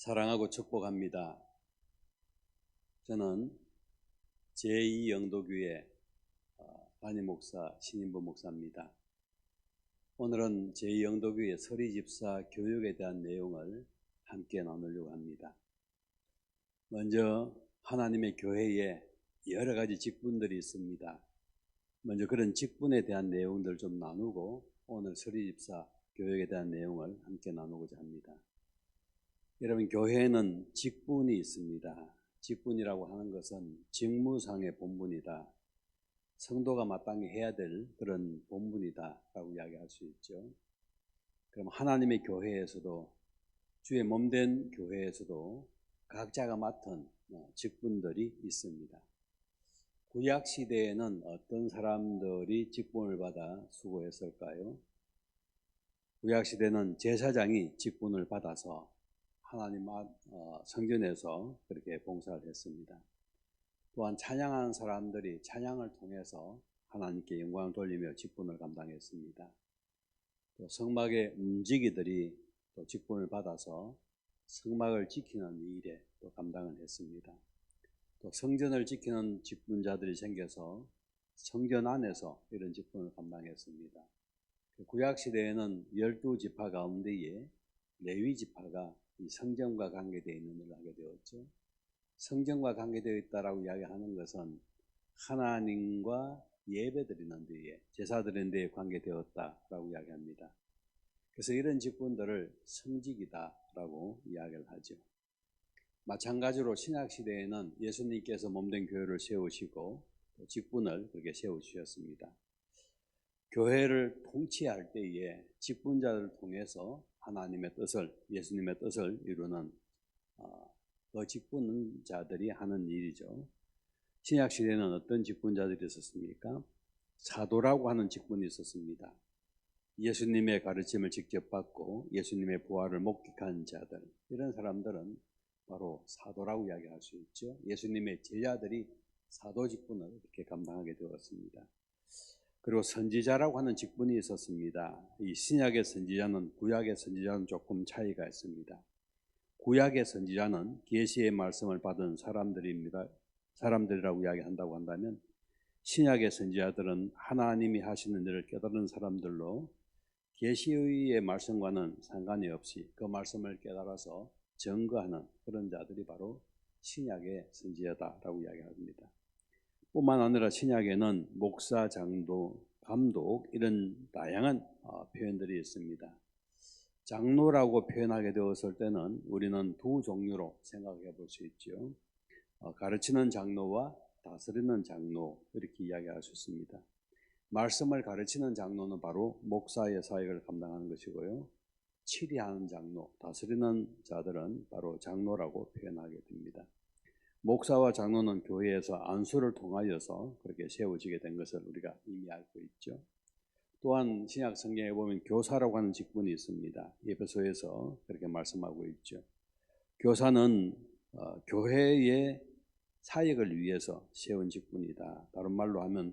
사랑하고 축복합니다. 저는 제2영도교회 어, 담임 목사 신인부 목사입니다. 오늘은 제2영도교회 서리집사 교육에 대한 내용을 함께 나누려고 합니다. 먼저 하나님의 교회에 여러 가지 직분들이 있습니다. 먼저 그런 직분에 대한 내용들 좀 나누고 오늘 서리집사 교육에 대한 내용을 함께 나누고자 합니다. 여러분 교회에는 직분이 있습니다. 직분이라고 하는 것은 직무상의 본분이다. 성도가 마땅히 해야 될 그런 본분이다라고 이야기할 수 있죠. 그럼 하나님의 교회에서도 주의 몸 된 교회에서도 각자가 맡은 어, 직분들이 있습니다. 구약 시대에는 어떤 사람들이 직분을 받아 수고했을까요? 구약 시대는 제사장이 직분을 받아서 하나님 어, 성전에서 그렇게 봉사를 했습니다. 또한 찬양하는 사람들이 찬양을 통해서 하나님께 영광을 돌리며 직분을 감당했습니다. 또 성막의 움직이들이 또 직분을 받아서 성막을 지키는 일에 또 감당을 했습니다. 또 성전을 지키는 직분자들이 생겨서 성전 안에서 이런 직분을 감당했습니다. 그 구약 시대에는 열두 지파 가운데에 레위 지파가 이 성전과 관계되어 있는 일을 하게 되었죠. 성전과 관계되어 있다라고 이야기하는 것은 하나님과 예배드리는 데에 제사드리는 데에 관계되었다라고 이야기합니다. 그래서 이런 직분들을 성직이다라고 이야기를 하죠. 마찬가지로 신약 시대에는 예수님께서 몸된 교회를 세우시고 직분을 그렇게 세우셨습니다. 교회를 통치할 때에 직분자를 통해서 하나님의 뜻을 예수님의 뜻을 이루는 어, 그 직분자들이 하는 일이죠. 신약 시대는 어떤 직분자들이 있었습니까? 사도라고 하는 직분이 있었습니다. 예수님의 가르침을 직접 받고 예수님의 부활을 목격한 자들 이런 사람들은 바로 사도라고 이야기할 수 있죠. 예수님의 제자들이 사도 직분을 이렇게 감당하게 되었습니다. 그리고 선지자라고 하는 직분이 있었습니다. 이 신약의 선지자는 구약의 선지자는 조금 차이가 있습니다. 구약의 선지자는 계시의 말씀을 받은 사람들입니다. 사람들이라고 이야기한다고 한다면 신약의 선지자들은 하나님이 하시는 일을 깨달은 사람들로 계시의 말씀과는 상관이 없이 그 말씀을 깨달아서 증거하는 그런 자들이 바로 신약의 선지자다라고 이야기합니다. 뿐만 아니라 신약에는 목사, 장도, 감독 이런 다양한 어, 표현들이 있습니다. 장로라고 표현하게 되었을 때는 우리는 두 종류로 생각해 볼 수 있죠. 어, 가르치는 장로와 다스리는 장로 이렇게 이야기할 수 있습니다. 말씀을 가르치는 장로는 바로 목사의 사역을 감당하는 것이고요. 치리하는 장로, 다스리는 자들은 바로 장로라고 표현하게 됩니다. 목사와 장로는 교회에서 안수를 통하여서 그렇게 세워지게 된 것을 우리가 이미 알고 있죠. 또한 신약 성경에 보면 교사라고 하는 직분이 있습니다. 예배소에서 그렇게 말씀하고 있죠. 교사는 어, 교회의 사역을 위해서 세운 직분이다. 다른 말로 하면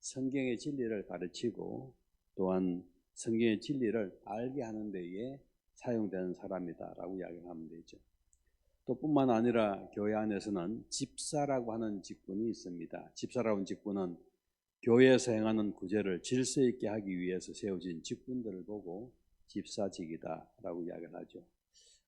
성경의 진리를 가르치고 또한 성경의 진리를 알게 하는 데에 사용되는 사람이다라고 이야기하면 되죠. 또 뿐만 아니라 교회 안에서는 집사라고 하는 직분이 있습니다. 집사라고 하는 직분은 교회에서 행하는 구제를 질서 있게 하기 위해서 세워진 직분들을 보고 집사직이다라고 이야기를 하죠.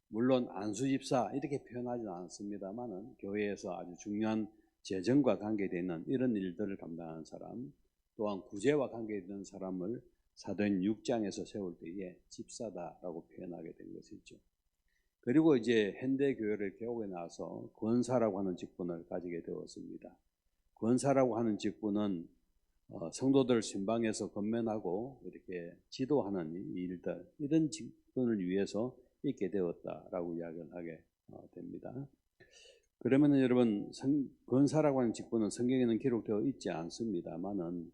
물론 안수집사 이렇게 표현하지는 않습니다만은 교회에서 아주 중요한 재정과 관계되는 이런 일들을 감당하는 사람, 또한 구제와 관계되는 사람을 사도행 6장에서 세울 때에 집사다라고 표현하게 된 것이죠. 그리고 이제 현대 교회를 개혁해 나서 권사라고 하는 직분을 가지게 되었습니다. 권사라고 하는 직분은 어, 성도들 신방에서 건면하고 이렇게 지도하는 일들 이런 직분을 위해서 있게 되었다라고 이야기를 하게 어, 됩니다. 그러면 여러분 권사라고 하는 직분은 성경에는 기록되어 있지 않습니다만은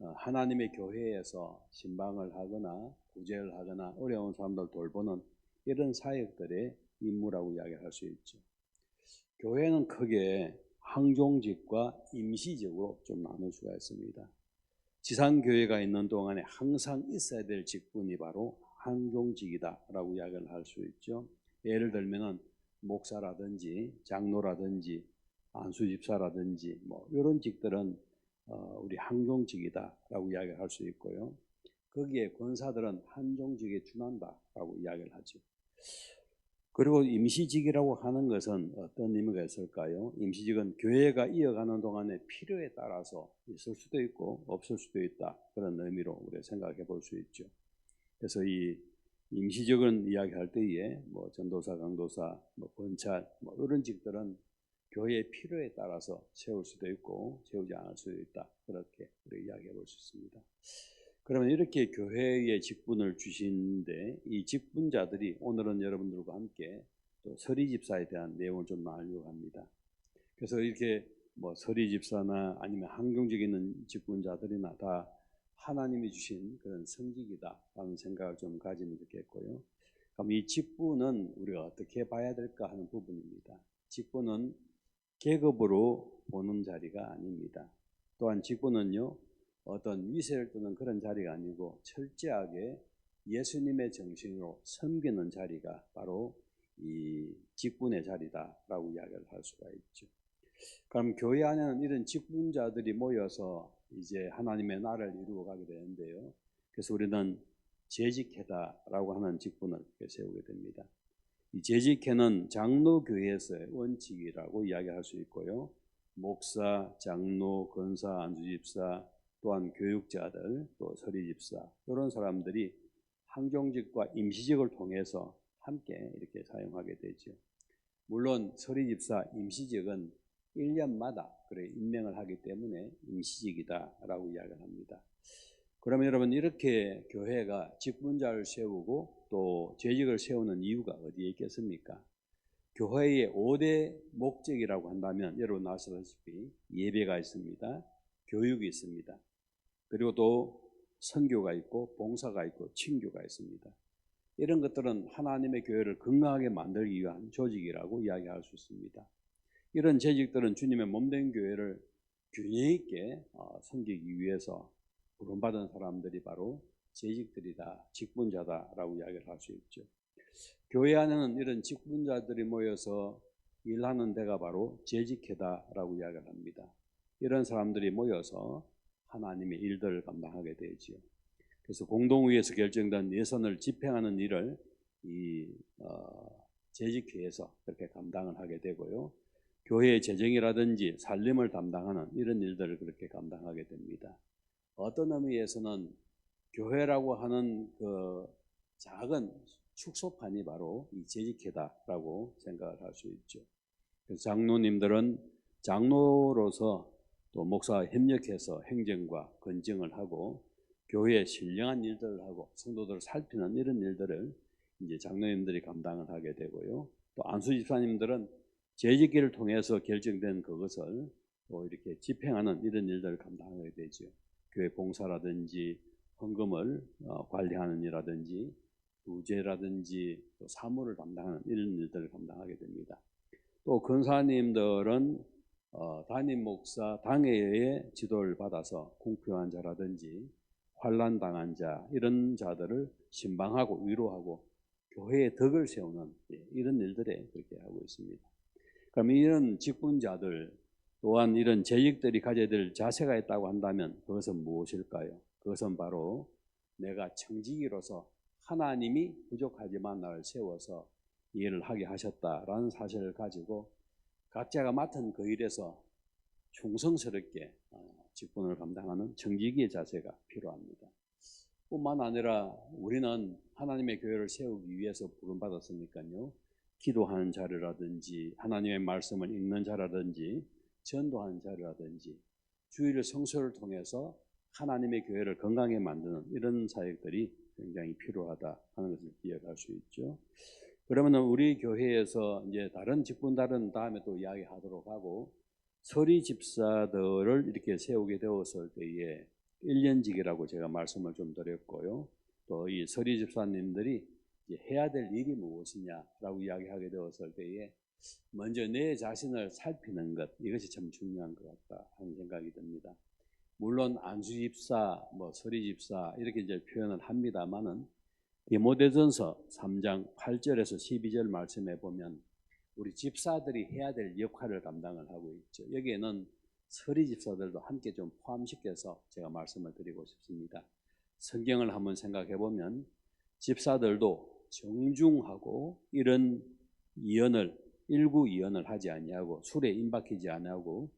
어, 하나님의 교회에서 신방을 하거나 구제를 하거나 어려운 사람들 돌보는 이런 사역들의 임무라고 이야기할 수 있죠. 교회는 크게 항종직과 임시직으로 좀 나눌 수가 있습니다. 지상교회가 있는 동안에 항상 있어야 될 직분이 바로 항종직이다라고 이야기를 할 수 있죠. 예를 들면은 목사라든지 장로라든지 안수집사라든지 뭐 이런 직들은 어, 우리 항종직이다라고 이야기를 할수 있고요. 거기에 권사들은 한종직에 준한다라고 이야기를 하죠. 그리고 임시직이라고 하는 것은 어떤 의미가 있을까요? 임시직은 교회가 이어가는 동안에 필요에 따라서 있을 수도 있고 없을 수도 있다 그런 의미로 우리가 생각해 볼 수 있죠. 그래서 이 임시직은 이야기할 때에 뭐 전도사, 강도사, 뭐 권찰 뭐 이런 직들은 교회의 필요에 따라서 세울 수도 있고 세우지 않을 수도 있다 그렇게 우리 이야기해 볼 수 있습니다. 그러면 이렇게 교회의 직분을 주신데 이 직분자들이 오늘은 여러분들과 함께 또 서리 집사에 대한 내용을 좀 나누려고 합니다. 그래서 이렇게 뭐 서리 집사나 아니면 있는 직분자들이나 다 하나님이 주신 그런 성직이다라는 생각을 좀 가지면 좋겠고요. 그럼 이 직분은 우리가 어떻게 봐야 될까 하는 부분입니다. 직분은 계급으로 보는 자리가 아닙니다. 또한 직분은요, 어떤 위세를 두는 그런 자리가 아니고 철저하게 예수님의 정신으로 섬기는 자리가 바로 이 직분의 자리다라고 이야기를 할 수가 있죠. 그럼 교회 안에는 이런 직분자들이 모여서 이제 하나님의 나라를 이루어 가게 되는데요. 그래서 우리는 재직회다라고 하는 직분을 세우게 됩니다. 이 재직회는 장로교회에서의 원칙이라고 이야기할 수 있고요. 목사, 장로, 권사, 안수집사, 또한 교육자들, 또 서리집사 이런 사람들이 항종직과 임시직을 통해서 함께 이렇게 사용하게 되죠. 물론 서리집사 임시직은 1년마다 그래 임명을 하기 때문에 임시직이다라고 이야기를 합니다. 그러면 여러분 이렇게 교회가 직분자를 세우고 또 재직을 세우는 이유가 어디에 있겠습니까? 교회의 5대 목적이라고 한다면 여러분 아시다시피 예배가 있습니다. 교육이 있습니다. 그리고 또 선교가 있고 봉사가 있고 친교가 있습니다. 이런 것들은 하나님의 교회를 건강하게 만들기 위한 조직이라고 이야기할 수 있습니다. 이런 재직들은 주님의 몸된 교회를 균형 있게 어, 섬기기 위해서 부름받은 사람들이 바로 재직들이다, 직분자다라고 이야기를 할 수 있죠. 교회 안에는 이런 직분자들이 모여서 일하는 데가 바로 재직회다라고 이야기를 합니다. 이런 사람들이 모여서 하나님의 일들을 감당하게 되지요. 그래서 공동위에서 결정된 예선을 집행하는 일을 이 어, 재직회에서 그렇게 감당을 하게 되고요. 교회의 재정이라든지 살림을 담당하는 이런 일들을 그렇게 감당하게 됩니다. 어떤 의미에서는 교회라고 하는 그 작은 축소판이 바로 이 재직회다라고 생각을 할 수 있죠. 장로님들은 장로로서 또 목사와 협력해서 행정과 건정을 하고 교회에 신령한 일들을 하고 성도들을 살피는 이런 일들을 이제 장로님들이 감당을 하게 되고요. 또 안수 집사님들은 재직기를 통해서 결정된 그것을 또 이렇게 집행하는 이런 일들을 감당하게 되죠. 교회 봉사라든지 헌금을 어, 관리하는 일이라든지 부재라든지 또 사무를 담당하는 이런 일들을 감당하게 됩니다. 또 근사님들은 어, 담임 목사 당회의 지도를 받아서 공표한 자라든지 환란 당한 자 이런 자들을 신방하고 위로하고 교회의 덕을 세우는 예, 이런 일들에 그렇게 하고 있습니다. 그럼 이런 직분자들 또한 이런 재직들이 가져야 될 자세가 있다고 한다면 그것은 무엇일까요? 그것은 바로 내가 청지기로서 하나님이 부족하지만 나를 세워서 일을 하게 하셨다라는 사실을 가지고 각자가 맡은 그 일에서 충성스럽게 어, 직분을 감당하는 정직의 자세가 필요합니다. 뿐만 아니라 우리는 하나님의 교회를 세우기 위해서 부름받았으니까요. 기도하는 자리라든지 하나님의 말씀을 읽는 자라든지 전도하는 자리라든지 주일의 성소를 통해서 하나님의 교회를 건강하게 만드는 이런 사역들이 굉장히 필요하다 하는 것을 기억할 수 있죠. 그러면 우리 교회에서 이제 다른 직분다른 다음에 또 이야기하도록 하고 서리 집사들을 이렇게 세우게 되었을 때에 1년직이라고 제가 말씀을 좀 드렸고요. 또 이 서리 집사님들이 해야 될 일이 무엇이냐라고 이야기하게 되었을 때에 먼저 내 자신을 살피는 것 이것이 참 중요한 것 같다 하는 생각이 듭니다. 물론 안수 집사, 뭐 서리 집사 이렇게 이제 표현을 합니다만은 디모데전서 3장 8절에서 12절 말씀에 보면 우리 집사들이 해야 될 역할을 감당을 하고 있죠. 여기에는 서리 집사들도 함께 좀 포함시켜서 제가 말씀을 드리고 싶습니다. 성경을 한번 생각해 보면 집사들도 정중하고 이런 이언을 일구 이언을 하지 아니하고 술에 임박히지 아니하고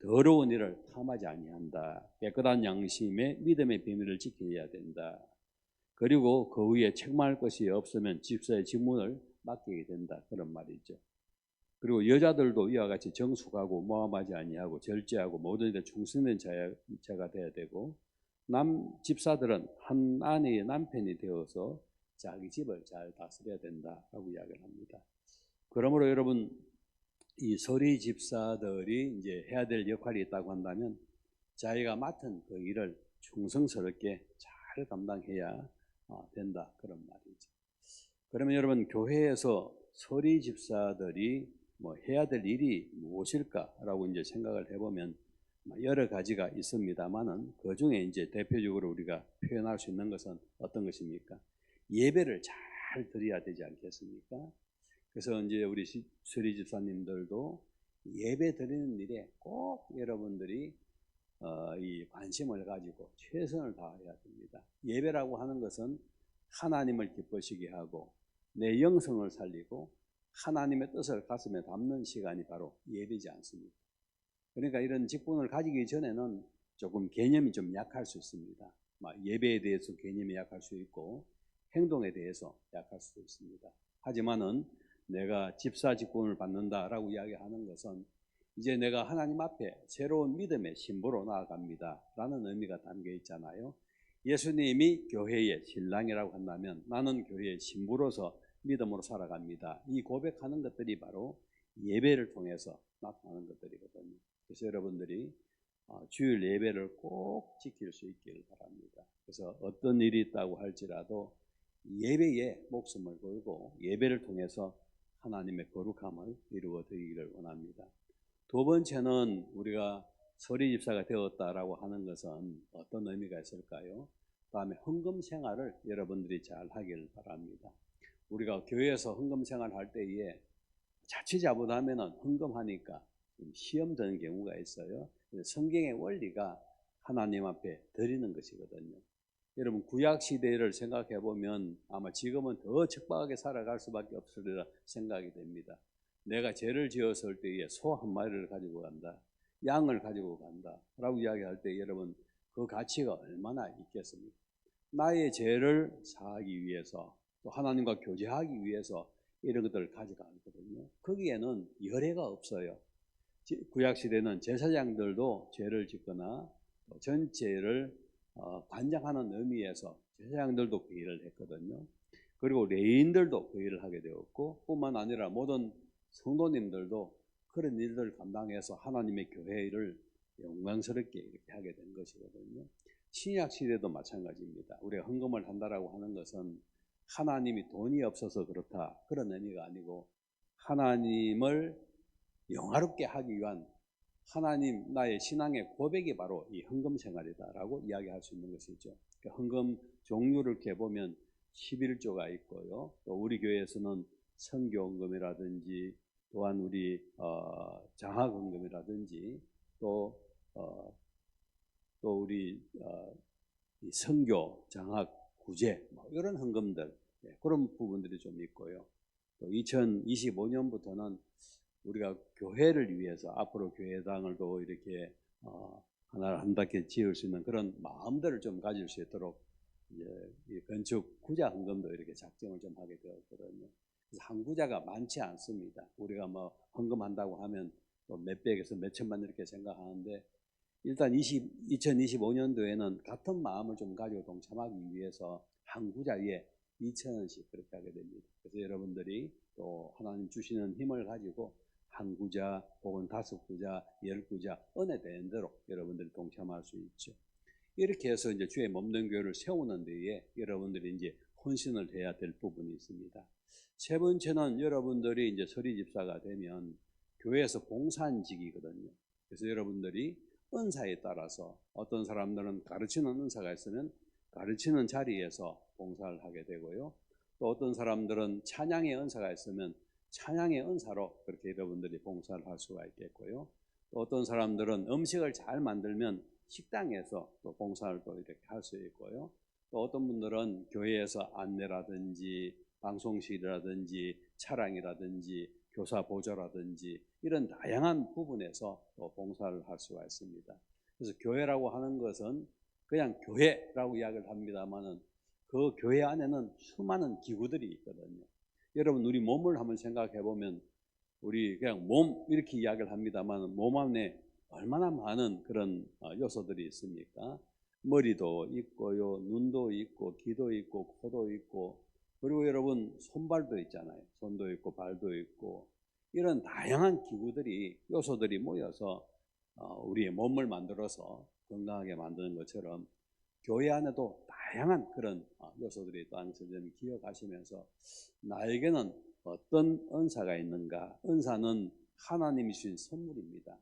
더러운 일을 탐하지 아니한다. 깨끗한 양심에 믿음의 비밀을 지켜야 된다. 그리고 그 위에 책망할 것이 없으면 집사의 직문을 맡기게 된다. 그런 말이죠. 그리고 여자들도 이와 같이 정숙하고 모함하지 아니하고 절제하고 모든 일에 충성된 자가 되어야 되고 남 집사들은 한 아내의 남편이 되어서 자기 집을 잘 다스려야 된다라고 이야기를 합니다. 그러므로 여러분 이 서리 집사들이 이제 해야 될 역할이 있다고 한다면 자기가 맡은 그 일을 충성스럽게 잘 감당해야 어, 된다 그런 말이죠. 그러면 여러분 교회에서 서리 집사들이 뭐 해야 될 일이 무엇일까라고 이제 생각을 해보면 여러 가지가 있습니다만은 그 중에 이제 대표적으로 우리가 표현할 수 있는 것은 어떤 것입니까? 예배를 잘 드려야 되지 않겠습니까? 그래서 이제 우리 수리 집사님들도 예배 드리는 일에 꼭 여러분들이 어, 이 관심을 가지고 최선을 다해야 됩니다. 예배라고 하는 것은 하나님을 기쁘시게 하고 내 영성을 살리고 하나님의 뜻을 가슴에 담는 시간이 바로 예배지 않습니까? 그러니까 이런 직분을 가지기 전에는 조금 개념이 좀 약할 수 있습니다. 예배에 대해서 개념이 약할 수 있고 행동에 대해서 약할 수도 있습니다. 하지만은 내가 집사 직분을 받는다라고 이야기하는 것은 이제 내가 하나님 앞에 새로운 믿음의 신부로 나아갑니다. 라는 의미가 담겨 있잖아요. 예수님이 교회의 신랑이라고 한다면 나는 교회의 신부로서 믿음으로 살아갑니다. 이 고백하는 것들이 바로 예배를 통해서 나타나는 것들이거든요. 그래서 여러분들이 어, 주일 예배를 꼭 지킬 수 있기를 바랍니다. 그래서 어떤 일이 있다고 할지라도 예배에 목숨을 걸고 예배를 통해서 하나님의 거룩함을 이루어 드리기를 원합니다. 두 번째는 우리가 서리 집사가 되었다라고 하는 것은 어떤 의미가 있을까요? 다음에 헌금 생활을 여러분들이 잘 하길 바랍니다. 우리가 교회에서 헌금 생활 할 때에 자칫 잘못하면 헌금하니까 시험 드는 경우가 있어요. 성경의 원리가 하나님 앞에 드리는 것이거든요. 여러분 구약 시대를 생각해 보면 아마 지금은 더 척박하게 살아갈 수밖에 없으리라 생각이 됩니다. 내가 죄를 지었을 때에 소 한 마리를 가지고 간다, 양을 가지고 간다 라고 이야기할 때 여러분 그 가치가 얼마나 있겠습니까? 나의 죄를 사하기 위해서 또 하나님과 교제하기 위해서 이런 것들을 가져가거든요. 거기에는 열애가 없어요. 구약 시대는 제사장들도 죄를 짓거나 전체를 어, 관장하는 의미에서 제사장들도 그 일을 했거든요. 그리고 레인들도 그 일을 하게 되었고 뿐만 아니라 모든 성도님들도 그런 일들을 감당해서 하나님의 교회를 영광스럽게 이렇게 하게 된 것이거든요. 신약 시대도 마찬가지입니다. 우리가 헌금을 한다라고 하는 것은 하나님이 돈이 없어서 그렇다 그런 의미가 아니고 하나님을 영화롭게 하기 위한 하나님 나의 신앙의 고백이 바로 이 헌금 생활이다라고 이야기할 수 있는 것이죠. 그러니까 헌금 종류를 이렇게 보면 11조가 있고요. 또 우리 교회에서는 선교 헌금이라든지 또한 우리 어, 장학헌금이라든지 또, 어, 또 우리 어, 선교 장학 구제 뭐 이런 헌금들 예, 그런 부분들이 좀 있고요. 또 2025년부터는 우리가 교회를 위해서 앞으로 교회당을 또 이렇게 어, 하나를 한답게 지을 수 있는 그런 마음들을 좀 가질 수 있도록 이제 이 건축 구자 헌금도 이렇게 작정을 좀 하게 되었거든요. 구자가 많지 않습니다. 우리가 뭐 헌금한다고 하면 또 몇백에서 몇천만 이렇게 생각하는데 일단 20, 2025년도에는 같은 마음을 좀 가지고 동참하기 위해서 한 구자에 2천 원씩 그렇게 하게 됩니다. 그래서 여러분들이 또 하나님 주시는 힘을 가지고 한 구자 혹은 다섯 구자, 열 구자 은혜 되는 대로 여러분들이 동참할 수 있죠. 이렇게 해서 이제 주의 몸된 교회를 세우는 데에 여러분들이 이제 헌신을 해야 될 부분이 있습니다. 세 번째는 여러분들이 이제 서리 집사가 되면 교회에서 봉사직이거든요. 그래서 여러분들이 은사에 따라서 어떤 사람들은 가르치는 은사가 있으면 가르치는 자리에서 봉사를 하게 되고요. 또 어떤 사람들은 찬양의 은사가 있으면 찬양의 은사로 그렇게 여러분들이 봉사를 할 수가 있겠고요. 또 어떤 사람들은 음식을 잘 만들면 식당에서 또 봉사를 또 이렇게 할 수 있고요. 또 어떤 분들은 교회에서 안내라든지 방송실이라든지 차량이라든지 교사 보조라든지 이런 다양한 부분에서 또 봉사를 할 수가 있습니다. 그래서 교회라고 하는 것은 그냥 교회라고 이야기를 합니다만은 그 교회 안에는 수많은 기구들이 있거든요. 여러분 우리 몸을 한번 생각해 보면 우리 그냥 몸 이렇게 이야기를 합니다만 몸 안에 얼마나 많은 그런 어, 요소들이 있습니까? 머리도 있고요, 눈도 있고, 귀도 있고, 코도 있고, 그리고 여러분 손발도 있잖아요. 손도 있고, 발도 있고, 이런 다양한 기구들이 요소들이 모여서 어, 우리의 몸을 만들어서 건강하게 만드는 것처럼 교회 안에도 다양한 그런 어, 요소들이 있다는 좀 기억하시면서 나에게는 어떤 은사가 있는가? 은사는 하나님이 주신 선물입니다.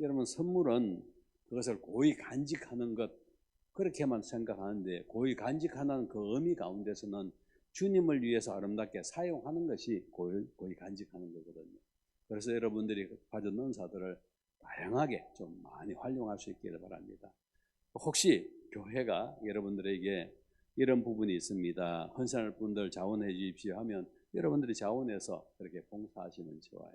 여러분 선물은 그것을 고이 간직하는 것 그렇게만 생각하는데 고이 간직하는 그 의미 가운데서는 주님을 위해서 아름답게 사용하는 것이 고이, 고이 간직하는 거거든요. 그래서 여러분들이 받은 은사들을 다양하게 좀 많이 활용할 수 있기를 바랍니다. 혹시 교회가 여러분들에게 이런 부분이 있습니다. 헌신할 분들 자원해 주십시오 하면 여러분들이 자원해서 그렇게 봉사하시면 좋아요.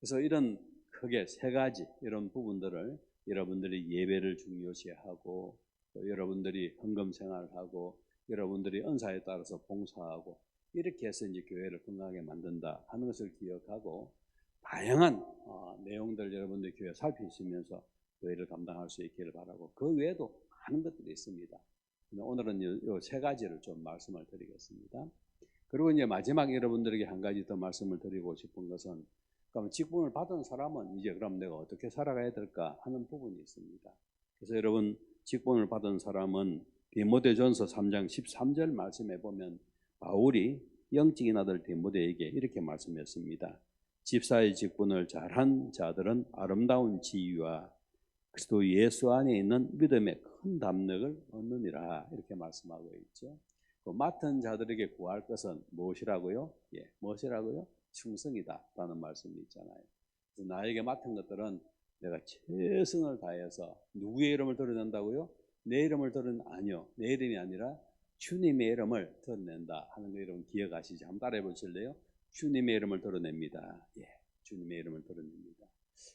그래서 이런 크게 세 가지 이런 부분들을 여러분들이 예배를 중요시하고 또 여러분들이 헌금 생활하고 여러분들이 은사에 따라서 봉사하고 이렇게 해서 이제 교회를 건강하게 만든다 하는 것을 기억하고 다양한 어, 내용들 여러분들 교회 살피시면서 교회를 감당할 수 있기를 바라고 그 외에도 많은 것들이 있습니다. 오늘은 이 세 가지를 좀 말씀을 드리겠습니다. 그리고 이제 마지막 여러분들에게 한 가지 더 말씀을 드리고 싶은 것은 그럼 직분을 받은 사람은 이제 그럼 내가 어떻게 살아가야 될까 하는 부분이 있습니다. 그래서 여러분 직분을 받은 사람은 디모데전서 3장 13절 말씀해 보면 바울이 영적인 아들 디모데에게 이렇게 말씀했습니다. 집사의 직분을 잘한 자들은 아름다운 지위와 그리스도 예수 안에 있는 믿음의 큰 담력을 얻느니라 이렇게 말씀하고 있죠. 그 맡은 자들에게 구할 것은 무엇이라고요? 예, 무엇이라고요? 충성이다라는 말씀이 있잖아요. 나에게 맡은 것들은 내가 최선을 다해서 누구의 이름을 드러낸다고요? 내 이름을 드러낸 아니요, 내 이름이 아니라 주님의 이름을 드러낸다 하는 거 여러분 기억하시죠? 한번 따라해 보실래요? 주님의 이름을 드러냅니다. 예, 주님의 이름을 드러냅니다.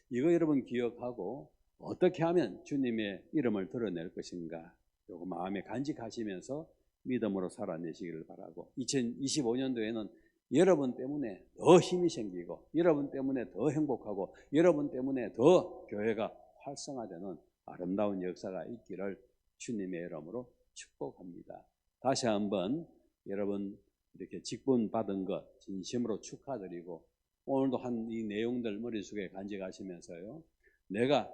이거 여러분 기억하고 어떻게 하면 주님의 이름을 드러낼 것인가? 요거 마음에 간직하시면서 믿음으로 살아내시기를 바라고 2025년도에는 여러분 때문에 더 힘이 생기고 여러분 때문에 더 행복하고 여러분 때문에 더 교회가 활성화되는 아름다운 역사가 있기를 주님의 이름으로 축복합니다. 다시 한번 여러분 이렇게 직분 받은 것 진심으로 축하드리고 오늘도 한 이 내용들 머릿속에 간직하시면서요. 내가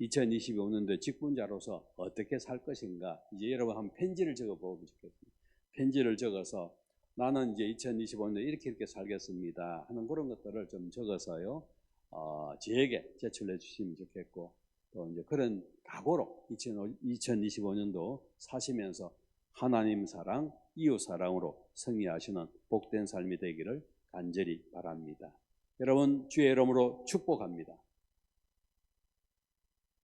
2025년도 직분자로서 어떻게 살 것인가 이제 여러분 한 편지를 적어 보고 싶겠습니다. 편지를 적어서 나는 이제 2025년도 이렇게 이렇게 살겠습니다 하는 그런 것들을 좀 적어서요 어, 저에게 제출해 주시면 좋겠고 또 이제 그런 각오로 2025년도 사시면서 하나님 사랑, 이웃 사랑으로 승리하시는 복된 삶이 되기를 간절히 바랍니다. 여러분 주의 이름으로 축복합니다.